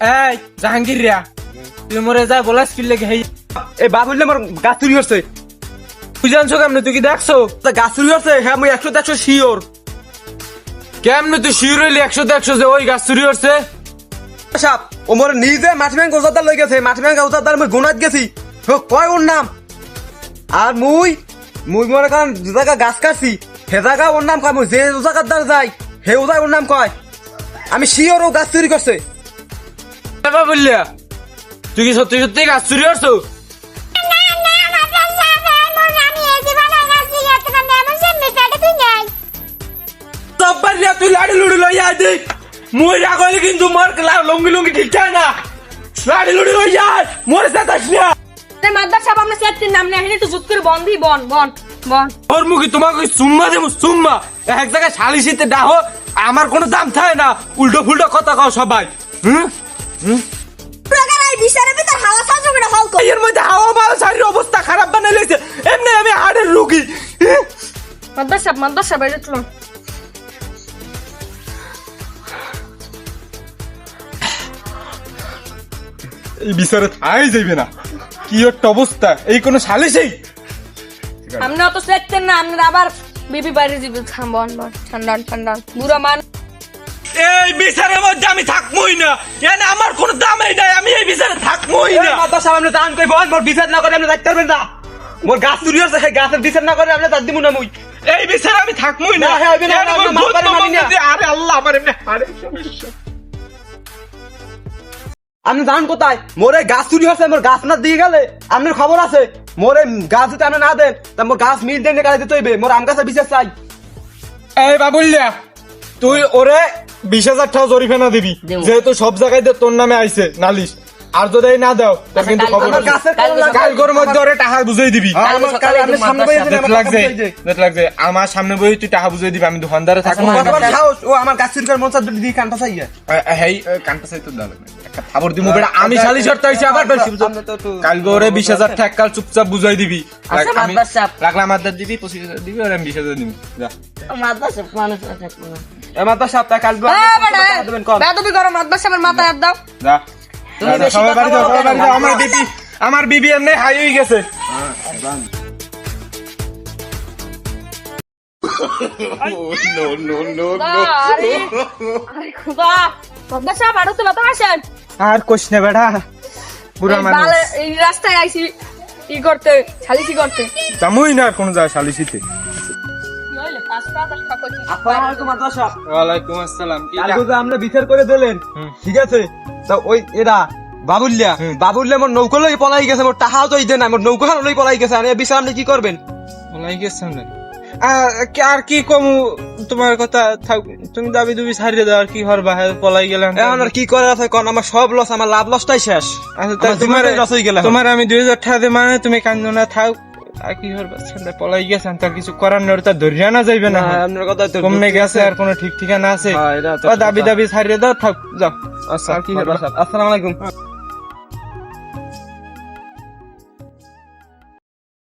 এই জাহাঙ্গীর রিয়া তুই মরে যা বলাস কি লেগে হেই। এই বাবুল্লে আমার গাছ চুরি হচ্ছে। তুই জানছো কেমনে? তুই কি দেখছ? তা গাছ চুরি হচ্ছে? হ্যাঁ আমি একশো একশো শিওর। কেমনে তুই শিউর হইলি একশো একশো যে ওই গাছ চুরি করছে সাপ ও মোর নিজে মাছ ব্যাংক ওজাদার লই গেছে। মাছ ব্যাংক আমি গুণাত গেছি। ও, কয় ওর নাম? আর মুই? মুই মনে করেন যে জায়গা গাছ কাটছি সে জায়গা ওর নাম কয়। মুই যে জায়গার দ্বার যাই হে ওজায় ওর নাম কয়। আমি শিওর ও গাছ চুরি করছে। বাবা বললিয়া তুই কি সত্যি সত্যি গাছ চুরি করছ? তুই লাড়ি লুড়ি লইয়া আদি মুই রাগলি কিন্তু মোর লঙ্গি লঙ্গি ঠিক না। লাড়ি লুড়ি লইয়া আয়, মোরে সাতাস না। মাদ্রাসা সাহেব আমরা সেটির নাম নেই একটু জুত করে বন্ধই বন বন বন। ওর মুখে তোমাকে সুম্মা দেবো সুম্মা এক জায়গায় সালিশিতে ডাহো আমার কোনো দাম থাকে না। উল্টো ফুল্টো কথা কও সবাই হুম? এই ভিতর হাওয়া সাজো করে হল এর মধ্যে হাওয়া বায়ু শারীর অবস্থা খারাপ বানাই লেগেছে এমনি আমি হাড়ের রুগী মাদ্রাসা সাহেব মাদ্রাসা সাহেব এটা চলুন এই বিচারে যাইবে না। কি একটা অবস্থা এই কোনো সালিশেই অত সেটতেন না আপনার আবার বিবি বাইরে যাবে বন বন। ঠান্ডা ঠান্ডা বুড়া মান বিচারের মধ্যে আমি থাকবোই না। এনে আমার কোনো দামই নাই আমি এই বিচারে থাকবোই না। মাতা সাহেব আপনি দান মোর বিচার না করে আপনি যাইতে পারবেন না। মোর গাছ চুরি হচ্ছে সেই গাছের বিচার না করে আপনি তার দিব না মুই। এই বিচারে আমি থাকবোই না। হ্যাঁ, মানি না। আরে আল্লাহ আমার এমনি সমস্যা। আপনি জান কোথায়? মোরে গাছ চুরি হচ্ছে মোর গাছ না দিয়ে গেলে আপনার খবর আছে? মোরে গাছ যদি আপনি না দেন তা মোর গাছ মিল দেন দিতে হইবে মোর আম গাছের বিশেষ চাই। এই বাবুল্যা তুই ওরে বিশ হাজার টাকা জরিফানা দিবি। যেহেতু সব জায়গায় দিয়ে তোর নামে আইছে নালিশ। আর যদি না দাও তা কিন্তু খবর আমার আছে। গাছের কাল- কলম কাল গোর মধ্যে ওরে টাকা বুঝাই দিবি। লাগছে আমার সামনে বই তুই টাকা বুঝাই দিবি আমি দোকানদারে থাকব। ও আমার চুরি মন চার দুটি কানটা চাইয়া। হেই কানটা চাই তো দাও একটা খাবার দিমু বেটা আমি শালি শর্ত হইছে আবার বেশি হাজার টাকা কাল চুপচাপ বুঝাই দিবি। আচ্ছা, মাদ্রাস। দিবি পঁচিশ হাজার দিবি আর আমি বিশ হাজার দিবি যা। মাদ্রাসা মানুষ এ মাতা সপ্তাহ কাল দেবেন কম বেদবি করো মাদ্রাসা সাহেবের মাথায় হাত দাও। যা। তুমি যা, বেশি সবাই বাড়ি যাও, সবাই বাড়ি যাও। আমার বিপি আমার বিবি এমনি হাই হয়ে গেছে। আরে কোশ না বেটা বুড়া এই মানুষ। এই রাস্তায় আইছি কি করতে সালিসি করতে। জামুই না আর কোন যা শালিশিতে। ওয়ালাইকুম আসসালাম কি কালকে যে আপনি বিচার করে দিলেন। ঠিক আছে? তা ওই এরা বাবুল্যা হুম। বাবুল্যা মোর লই পলাই গেছে মোর টাকাও তো দেন মোর নৌকো লই পলাই গেছে আমি বিচার আপনি কি করবেন? বলাই গেছেন আর কি কম? তোমার কথা তুমি দাবি দুবি ছাড়িয়ে দাও আর কি হ্যাঁ পলাই গেলাম। এখন আর কি করার আছে কোন? আমার সব লস আমার লাভ লসটাই শেষ। আচ্ছা তোমার হয়ে তোমার আমি দুই হাজার টাকা দিয়ে মানে তুমি কান্দো না থাক। আর কি হরবা ছেলে পলাই গেছেন তার কিছু করার নেই ধরিয়া না যাইবে না। আপনার কথা তো কমনে গেছে আর কোনো ঠিক ঠিকানা আছে? হ্যাঁ, দাবি দাবি ছাড়িয়ে দাও থাক যাও। আচ্ছা আর কি আসসালামু আলাইকুম।